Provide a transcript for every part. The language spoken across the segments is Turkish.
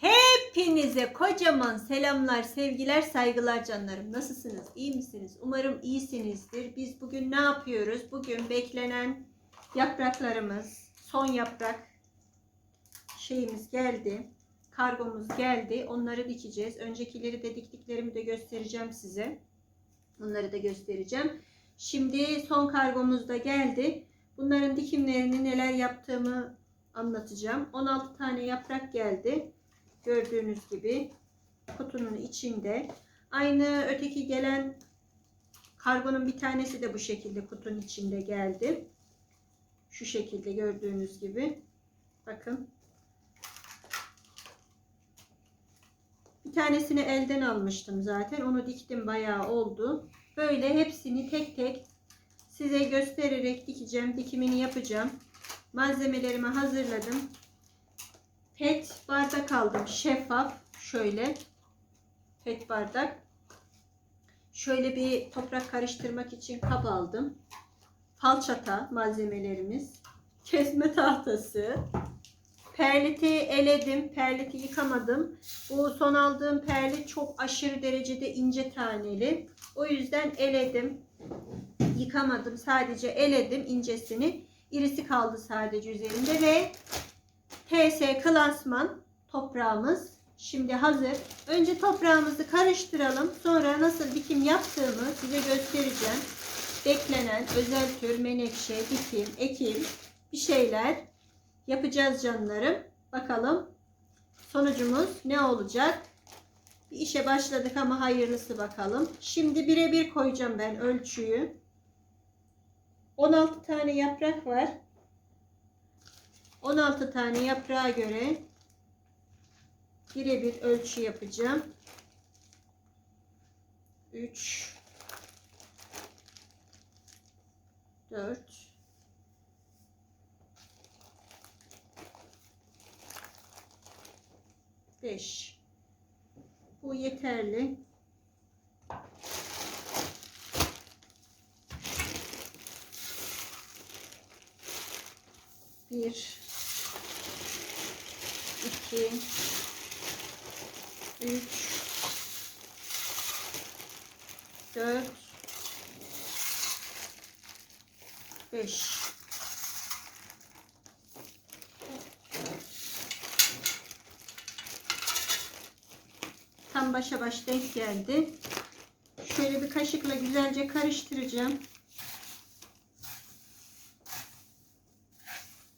Hepinize kocaman selamlar, sevgiler, saygılar canlarım. Nasılsınız? İyi misiniz? Umarım iyisinizdir. Biz bugün ne yapıyoruz? Bugün beklenen yapraklarımız, son yaprak şeyimiz geldi. Kargomuz geldi. Onları dikeceğiz. Öncekileri de diktiklerimi de göstereceğim size. Onları da göstereceğim. Şimdi son kargomuz da geldi. Bunların dikimlerini neler yaptığımı anlatacağım. 16 tane yaprak geldi. Gördüğünüz gibi kutunun içinde. Aynı öteki gelen kargonun bir tanesi de bu şekilde kutunun içinde geldi. Şu şekilde gördüğünüz gibi. Bakın. Bir tanesini elden almıştım zaten. Onu diktim bayağı oldu. Böyle hepsini tek tek size göstererek dikeceğim. Dikimini yapacağım. Malzemelerimi hazırladım. Pet bardak aldım. Şeffaf. Şöyle. Pet bardak. Şöyle bir toprak karıştırmak için kap aldım. Falçata malzemelerimiz. Kesme tahtası. Perliti eledim. Perliti yıkamadım. Bu son aldığım perlit çok aşırı derecede ince taneli. O yüzden eledim. Yıkamadım. Sadece eledim incesini. İrisi kaldı sadece üzerinde ve TS klasman toprağımız şimdi hazır. Önce toprağımızı karıştıralım. Sonra nasıl dikim yaptığımı size göstereceğim. Beklenen özel tür menekşe, dikim, ekim bir şeyler yapacağız canlarım. Bakalım sonucumuz ne olacak? Bir işe başladık ama hayırlısı bakalım. Şimdi birebir koyacağım ben ölçüyü. 16 tane yaprak var. 16 tane yaprağa göre birebir ölçü yapacağım. 3 4 5 Bu yeterli. Bir, iki, üç, dört, beş. Tam başa baş denk geldi. Şöyle bir kaşıkla güzelce karıştıracağım.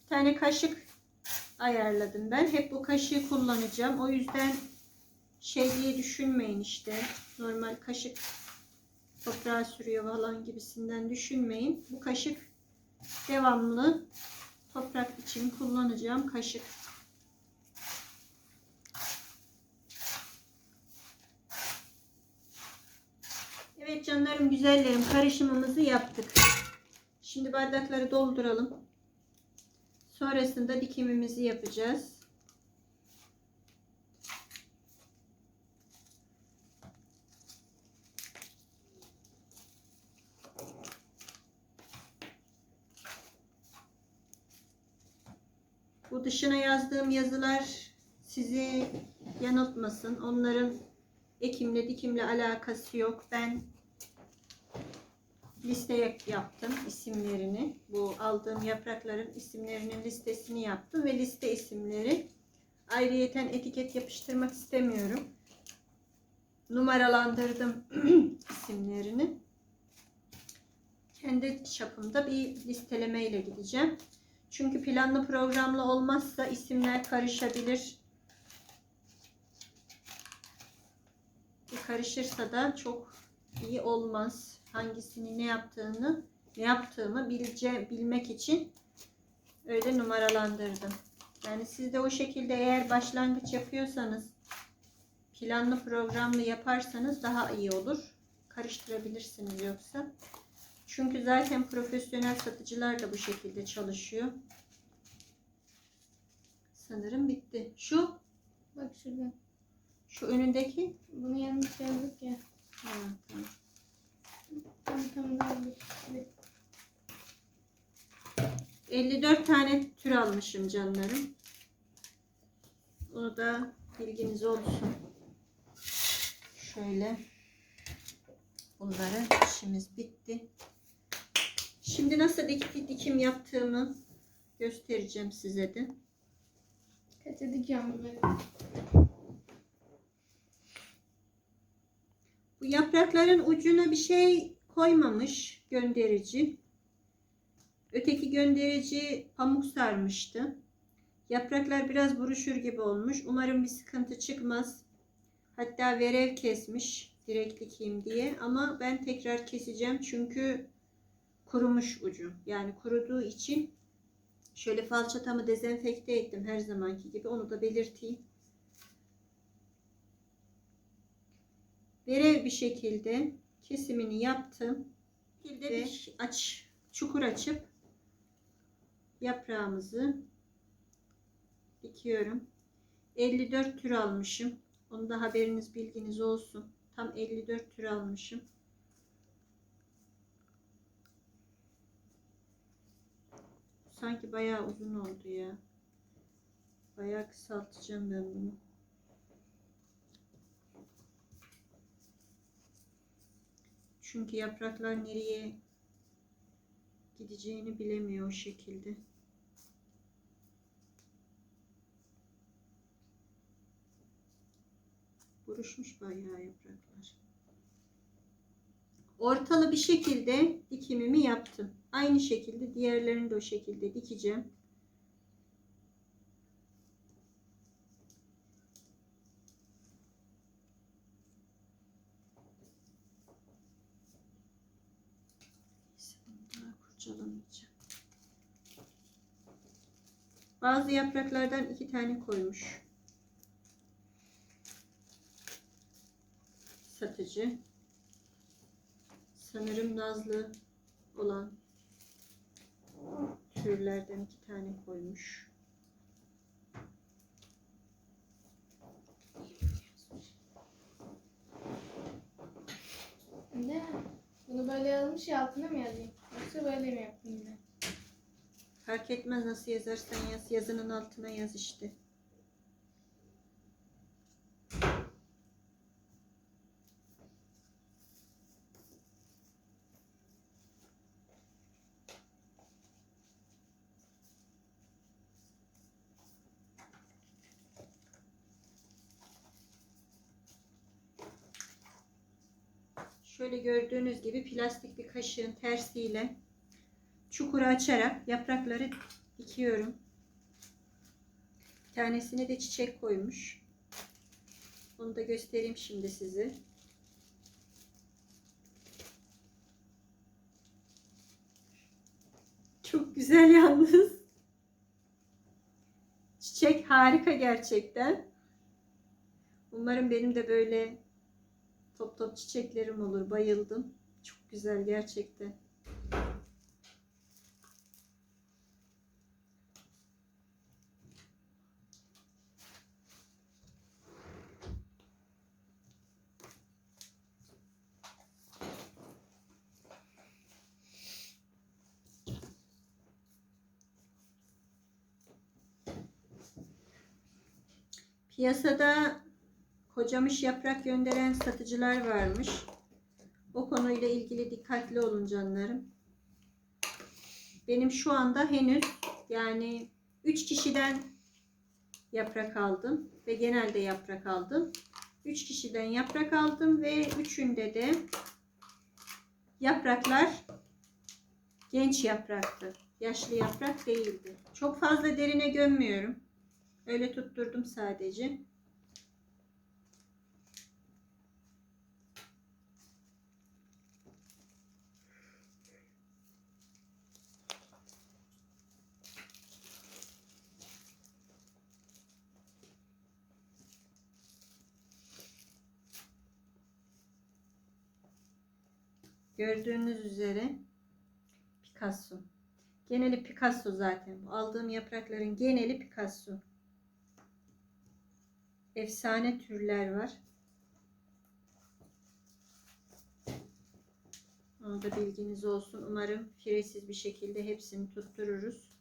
Bir tane kaşık ayarladım ben. Hep bu kaşığı kullanacağım. O yüzden şey diye düşünmeyin işte. Normal kaşık toprağa sürüyor falan gibisinden düşünmeyin. Bu kaşık devamlı toprak için kullanacağım kaşık. Evet canlarım güzellerim karışımımızı yaptık. Şimdi bardakları dolduralım. Sonrasında dikimimizi yapacağız. Bu dışına yazdığım yazılar sizi yanıltmasın. Onların ekimle dikimle alakası yok. Ben liste yaptım isimlerini. Bu aldığım yaprakların isimlerinin listesini yaptım ve liste isimleri ayrıyeten etiket yapıştırmak istemiyorum. Numaralandırdım isimlerini. Kendi çapımda bir listeleme ile gideceğim. Çünkü planlı programlı olmazsa isimler karışabilir. Karışırsa da çok iyi olmaz hangisini ne yaptığını ne yaptığımı bilce, bilmek için öyle numaralandırdım. Yani siz de o şekilde eğer başlangıç yapıyorsanız planlı programlı yaparsanız daha iyi olur. Karıştırabilirsiniz yoksa. Çünkü zaten profesyonel satıcılar da bu şekilde çalışıyor. Sanırım bitti. Şu Bak şurada. şu önündeki Bunu yanlış yazdık ya. ha, tamam. Tam tam daha bir- 54 tane tür almışım canlarım. Onu da Bilginiz olsun. Şöyle. Bunları işimiz bitti. Şimdi nasıl dik- dikim yaptığımı göstereceğim size de. Kaça dikeceğim böyle. Bu yaprakların ucuna bir şey koymamış gönderici. Öteki gönderici pamuk sarmıştı. Yapraklar biraz buruşur gibi olmuş. Umarım bir sıkıntı çıkmaz. Hatta verev kesmiş direkt dikeyim diye. Ama ben tekrar keseceğim çünkü kurumuş ucu. Yani kuruduğu için şöyle falçatamı dezenfekte ettim her zamanki gibi. Onu da belirteyim. Verev bir şekilde kesimini yaptım. Bir şekilde bir aç, çukur açıp yaprağımızı dikiyorum. 54 tür almışım. Onu da haberiniz bilginiz olsun. Tam 54 tür almışım. Sanki bayağı uzun oldu ya. Bayağı kısaltacağım ben bunu. Çünkü yapraklar nereye gideceğini bilemiyor o şekilde. Buruşmuş bayağı yapraklar. Ortalı bir şekilde dikimimi yaptım. Aynı şekilde diğerlerini de o şekilde dikeceğim. Neyse, bunu daha kurcalamayacağım. Bazı yapraklardan iki tane koymuş. Satıcı. Sanırım nazlı olan türlerden iki tane koymuş. Ne? Bunu böyle yazmış ya altına mı yazayım? Yoksa böyle mi yapayım? Fark etmez nasıl yazarsan yaz. Yazının altına yaz işte. Şöyle gördüğünüz gibi plastik bir kaşığın tersiyle çukuru açarak yaprakları dikiyorum. Bir tanesine de çiçek koymuş. Onu da göstereyim şimdi size. Çok güzel yalnız. Çiçek harika gerçekten. Umarım benim de böyle top top çiçeklerim olur. Bayıldım. Çok güzel gerçekten. Piyasada kocamış yaprak gönderen satıcılar varmış. O konuyla ilgili dikkatli olun canlarım. Benim şu anda henüz yani 3 kişiden yaprak aldım ve genelde yaprak aldım. 3 kişiden yaprak aldım ve üçünde de yapraklar genç yapraktı. Yaşlı yaprak değildi. Çok fazla derine gömmüyorum. Öyle tutturdum sadece. Gördüğünüz üzere Picasso. Geneli Picasso zaten. Aldığım yaprakların geneli Picasso. Efsane türler var. Onu da bilginiz olsun. Umarım firesiz bir şekilde hepsini tuttururuz.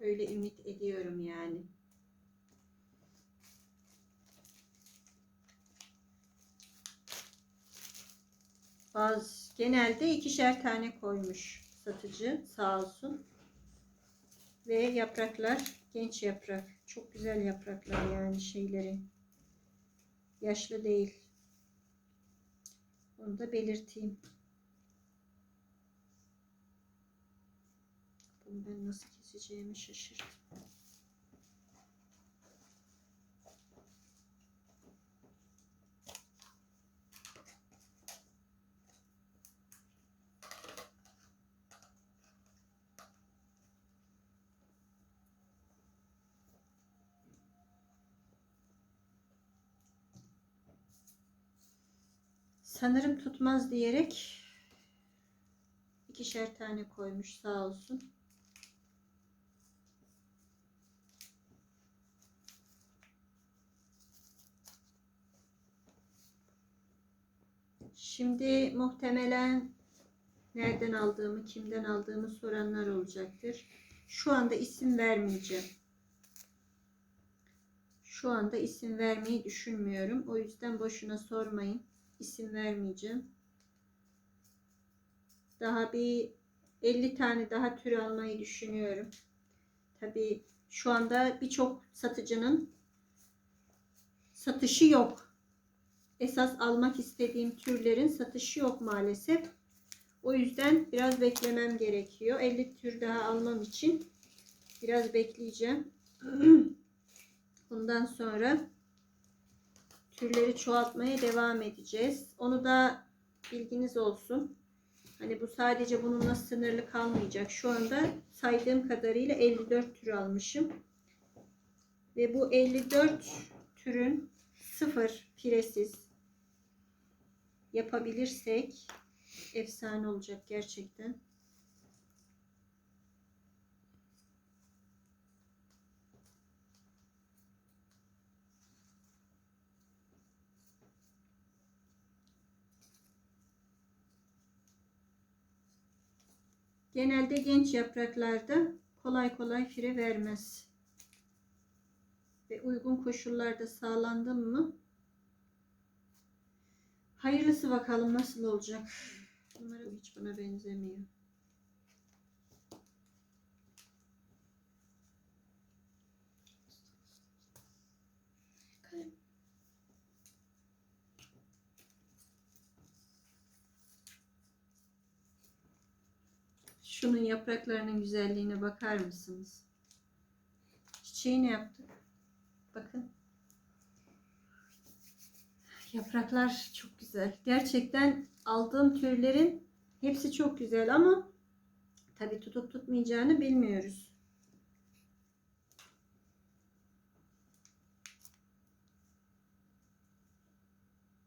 Öyle ümit ediyorum yani. Bazı genelde ikişer tane koymuş satıcı sağ olsun. Ve yapraklar genç yaprak. Çok güzel yapraklar yani şeylerin. Yaşlı değil. Onu da belirteyim. Bunu ben nasıl keseceğimi şaşırdım. Sanırım tutmaz diyerek ikişer tane koymuş sağ olsun. Şimdi muhtemelen nereden aldığımı, kimden aldığımı soranlar olacaktır. Şu anda isim vermeyeceğim. Şu anda isim vermeyi düşünmüyorum. O yüzden boşuna sormayın. İsim vermeyeceğim. Daha bir 50 tane daha tür almayı düşünüyorum. Tabii şu anda birçok satıcının satışı yok. Esas almak istediğim türlerin satışı yok maalesef. O yüzden biraz beklemem gerekiyor. 50 tür daha almam için biraz bekleyeceğim. Bundan sonra türleri çoğaltmaya devam edeceğiz. Onu da bilginiz olsun. Hani bu sadece bununla sınırlı kalmayacak. Şu anda saydığım kadarıyla 54 tür almışım. Ve bu 54 türün sıfır piresiz yapabilirsek efsane olacak gerçekten. Genelde genç yapraklarda kolay kolay fire vermez. Ve uygun koşullarda sağlandı mı? Hayırlısı bakalım nasıl olacak. Umarım hiç buna benzemiyor. Şunun yapraklarının güzelliğine bakar mısınız? Çiçeği ne yaptık? Bakın. Yapraklar çok güzel. Gerçekten aldığım türlerin hepsi çok güzel ama tabii tutup tutmayacağını bilmiyoruz.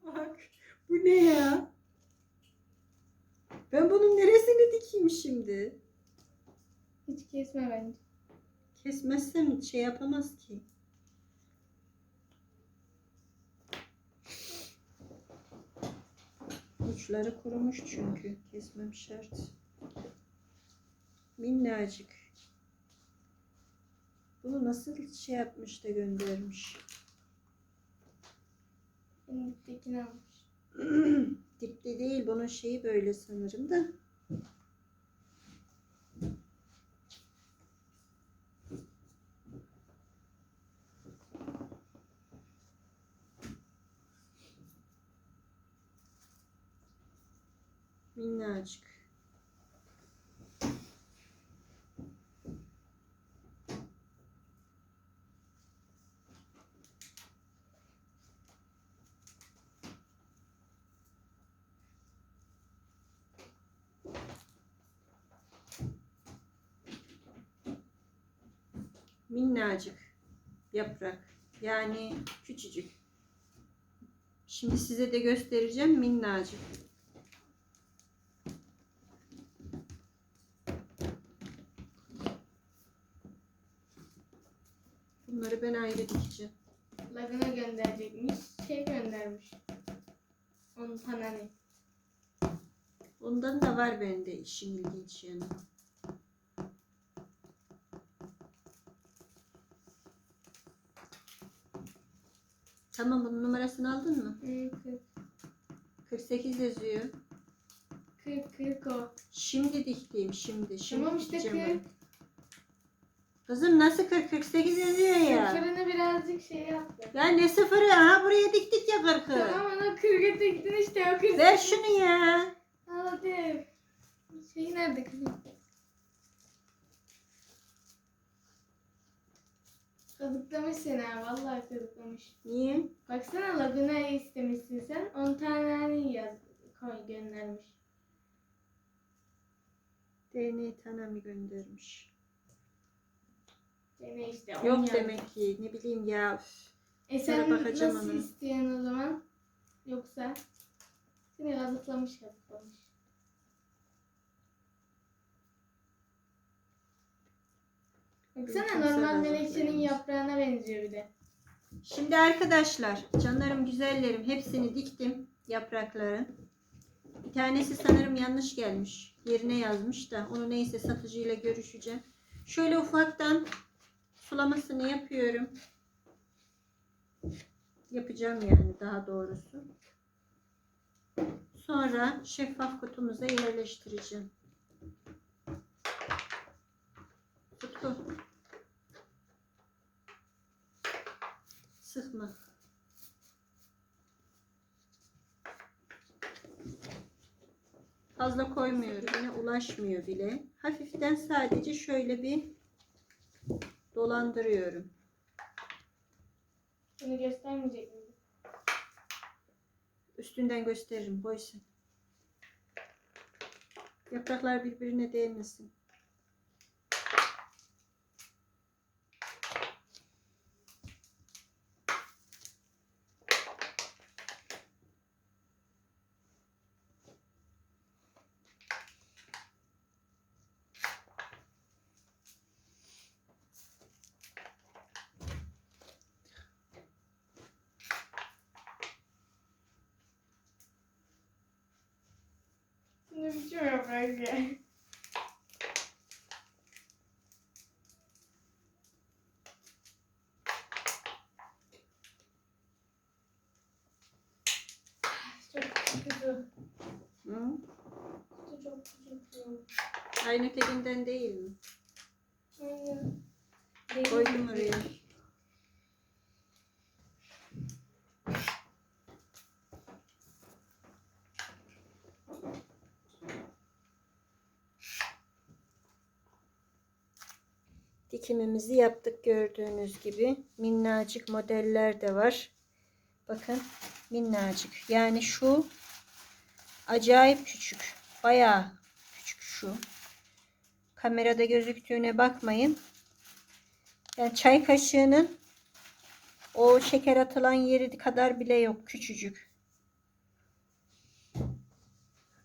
Bak bu ne ya? Ben bunun neresini dikeyim şimdi? Hiç kesme bence. Kesmezsem şey yapamaz ki. Uçları kurumuş çünkü. Kesmem şart. Minnacık. Bunu nasıl şey yapmış da göndermiş. Diptekini almış. Dipli değil. Bunun şeyi böyle sanırım da. Minnacık. Minnacık yaprak. Yani küçücük. Şimdi size de göstereceğim minnacık. çektikçi. Lagına gönderecekmiş. Şey göndermiş. Onu sana ne? Ondan da var bende işin ilginç yanı. Tamam bunun numarasını aldın mı? Evet. 48 yazıyor. Kırk kırk o. Şimdi dikteyim şimdi. şimdi Tamam işte dikeceğim ben. Kızım nasıl 40 48 yazıyor ya. Sıfırını birazcık şey yaptı. Ya ne sıfırı? Ha buraya diktik ya 40'ı. Tamam ona 40'a tektin işte o 40. Ver şunu ya. Al hadi. Şey nerede kızım? Kazıklamış seni ha. Vallahi kazıklamış. Niye? Baksana Laguna istemişsin sen. 10 tane hani yaz koy göndermiş. DNA Tanami göndermiş. Gene işte Yok yazdı. demek ki ne bileyim ya. E sen bakacağım nasıl ona. isteyen o zaman? Yoksa seni kazıklamış kazıklamış. Baksana normal menekşenin yaprağına benziyor bir de. Şimdi arkadaşlar canlarım güzellerim hepsini diktim yaprakları. Bir tanesi sanırım yanlış gelmiş. Yerine yazmış da onu neyse satıcıyla görüşeceğim. Şöyle ufaktan sulamasını yapıyorum. Yapacağım yani daha doğrusu. Sonra şeffaf kutumuza yerleştireceğim. Tutku. Sıkma. Fazla koymuyorum. Yine ulaşmıyor bile. Hafiften sadece şöyle bir dolandırıyorum. Bunu göstermeyecek miyim? Üstünden gösteririm. Boysun. Yapraklar birbirine değmesin. Çok kötü. Hı? Aynı telinden değil mi? Dikimimizi yaptık gördüğünüz gibi. Minnacık modeller de var. Bakın minnacık. Yani şu acayip küçük. Bayağı küçük şu. Kamerada gözüktüğüne bakmayın. Yani çay kaşığının o şeker atılan yeri kadar bile yok. Küçücük.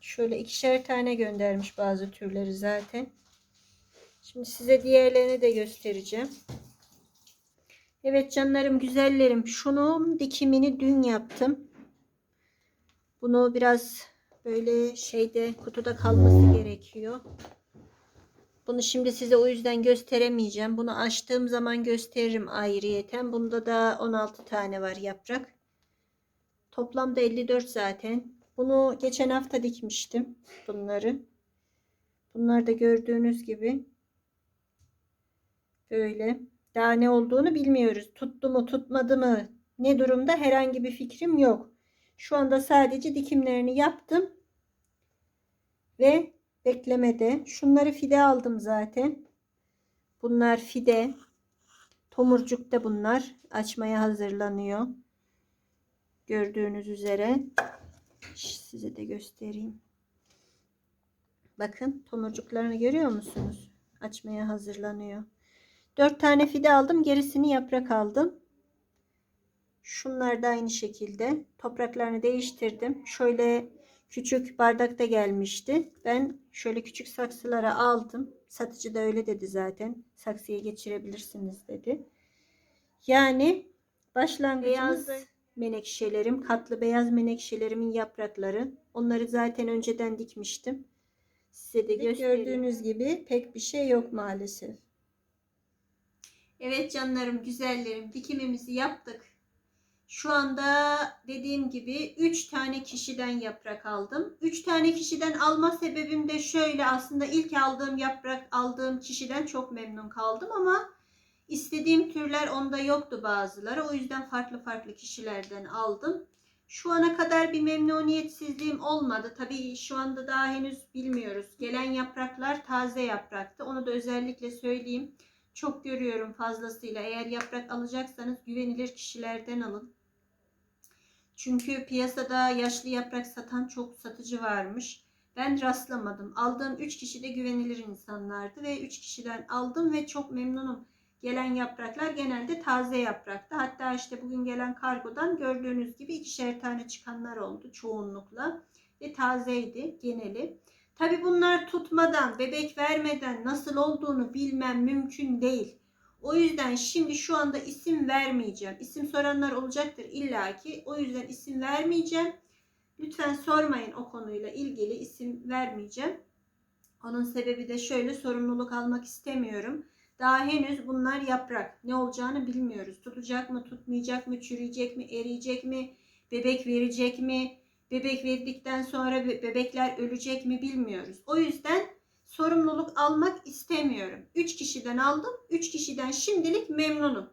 Şöyle ikişer tane göndermiş bazı türleri zaten. Şimdi size diğerlerini de göstereceğim. Evet canlarım güzellerim. Şunun dikimini dün yaptım. Bunu biraz böyle şeyde kutuda kalması gerekiyor. Bunu şimdi size o yüzden gösteremeyeceğim. Bunu açtığım zaman gösteririm ayrıyeten. Bunda da 16 tane var yaprak. Toplamda 54 zaten. Bunu geçen hafta dikmiştim bunları. Bunlar da gördüğünüz gibi böyle. Daha ne olduğunu bilmiyoruz. Tuttu mu tutmadı mı ne durumda herhangi bir fikrim yok. Şu anda sadece dikimlerini yaptım. Ve beklemede. Şunları fide aldım zaten. Bunlar fide. Tomurcukta bunlar. Açmaya hazırlanıyor. Gördüğünüz üzere. Size de göstereyim. Bakın tomurcuklarını görüyor musunuz? Açmaya hazırlanıyor. 4 tane fide aldım. Gerisini yaprak aldım. Şunlar da aynı şekilde. Topraklarını değiştirdim. Şöyle küçük bardakta gelmişti. Ben şöyle küçük saksılara aldım. Satıcı da öyle dedi zaten. Saksıya geçirebilirsiniz dedi. Yani başlangıcımız beyaz menekşelerim, katlı beyaz menekşelerimin yaprakları. Onları zaten önceden dikmiştim. Size de gördüğünüz gibi pek bir şey yok maalesef. Evet canlarım, güzellerim, dikimimizi yaptık. Şu anda dediğim gibi 3 tane kişiden yaprak aldım. 3 tane kişiden alma sebebim de şöyle aslında ilk aldığım yaprak aldığım kişiden çok memnun kaldım ama istediğim türler onda yoktu bazıları. O yüzden farklı farklı kişilerden aldım. Şu ana kadar bir memnuniyetsizliğim olmadı. Tabii şu anda daha henüz bilmiyoruz. Gelen yapraklar taze yapraktı. Onu da özellikle söyleyeyim. Çok görüyorum fazlasıyla. Eğer yaprak alacaksanız güvenilir kişilerden alın. Çünkü piyasada yaşlı yaprak satan çok satıcı varmış. Ben rastlamadım. Aldığım 3 kişi de güvenilir insanlardı ve 3 kişiden aldım ve çok memnunum. Gelen yapraklar genelde taze yapraktı. Hatta işte bugün gelen kargodan gördüğünüz gibi ikişer tane çıkanlar oldu çoğunlukla ve tazeydi geneli. Tabi bunlar tutmadan, bebek vermeden nasıl olduğunu bilmem mümkün değil. O yüzden şimdi şu anda isim vermeyeceğim. İsim soranlar olacaktır illaki. O yüzden isim vermeyeceğim. Lütfen sormayın o konuyla ilgili isim vermeyeceğim. Onun sebebi de şöyle sorumluluk almak istemiyorum. Daha henüz bunlar yaprak. Ne olacağını bilmiyoruz. Tutacak mı, tutmayacak mı, çürüyecek mi, eriyecek mi, bebek verecek mi? Bebek verdikten sonra be- bebekler ölecek mi bilmiyoruz. O yüzden sorumluluk almak istemiyorum. 3 kişiden aldım. 3 kişiden şimdilik memnunum.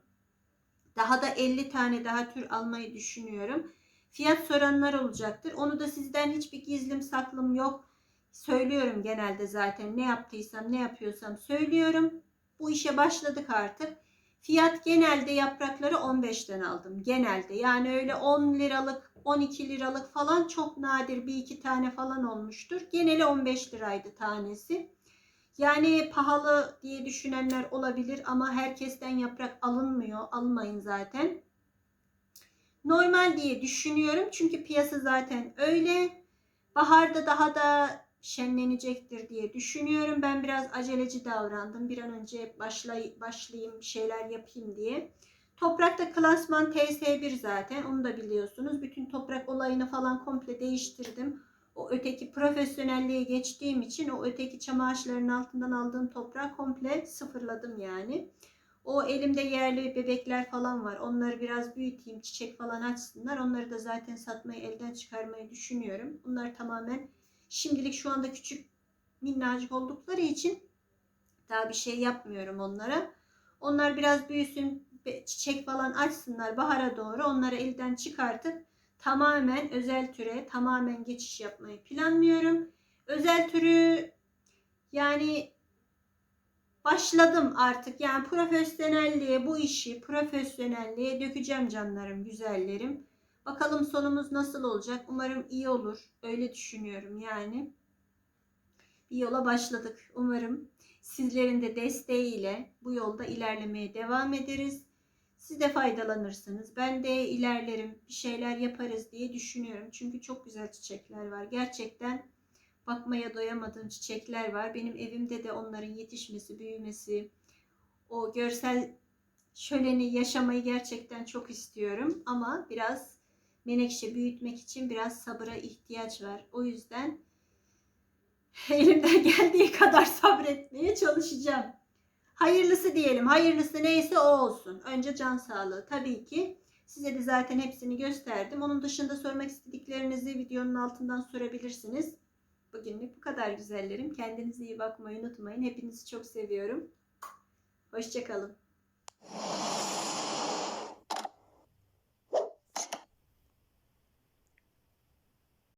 Daha da 50 tane daha tür almayı düşünüyorum. Fiyat soranlar olacaktır. Onu da sizden hiçbir gizlim saklım yok. Söylüyorum genelde zaten ne yaptıysam ne yapıyorsam söylüyorum. Bu işe başladık artık. Fiyat genelde yaprakları 15'ten aldım. Genelde yani öyle 10 liralık 12 liralık falan çok nadir bir iki tane falan olmuştur. Geneli 15 liraydı tanesi. Yani pahalı diye düşünenler olabilir ama herkesten yaprak alınmıyor. Almayın zaten. Normal diye düşünüyorum çünkü piyasa zaten öyle. Baharda daha da şenlenecektir diye düşünüyorum. Ben biraz aceleci davrandım. Bir an önce başlay başlayayım şeyler yapayım diye. Toprakta klasman TS1 zaten onu da biliyorsunuz. Bütün toprak olayını falan komple değiştirdim. O öteki profesyonelliğe geçtiğim için o öteki çam ağaçlarının altından aldığım toprağı komple sıfırladım yani. O elimde yerli bebekler falan var. Onları biraz büyüteyim, çiçek falan açsınlar. Onları da zaten satmayı, elden çıkarmayı düşünüyorum. Bunlar tamamen şimdilik şu anda küçük minnacık oldukları için daha bir şey yapmıyorum onlara. Onlar biraz büyüsün, çiçek falan açsınlar bahara doğru. Onları elden çıkartıp tamamen özel türe tamamen geçiş yapmayı planlıyorum. Özel türü yani başladım artık. Yani profesyonelliğe bu işi profesyonelliğe dökeceğim canlarım, güzellerim. Bakalım sonumuz nasıl olacak? Umarım iyi olur. Öyle düşünüyorum yani. Bir yola başladık. Umarım sizlerin de desteğiyle bu yolda ilerlemeye devam ederiz. Siz de faydalanırsınız. Ben de ilerlerim, bir şeyler yaparız diye düşünüyorum. Çünkü çok güzel çiçekler var. Gerçekten bakmaya doyamadığım çiçekler var. Benim evimde de onların yetişmesi, büyümesi, o görsel şöleni yaşamayı gerçekten çok istiyorum. Ama biraz menekşe büyütmek için biraz sabıra ihtiyaç var. O yüzden elimden geldiği kadar sabretmeye çalışacağım. Hayırlısı diyelim. Hayırlısı neyse o olsun. Önce can sağlığı tabii ki. Size de zaten hepsini gösterdim. Onun dışında sormak istediklerinizi videonun altından sorabilirsiniz. Bugünlük bu kadar güzellerim. Kendinize iyi bakmayı unutmayın. Hepinizi çok seviyorum. Hoşçakalın.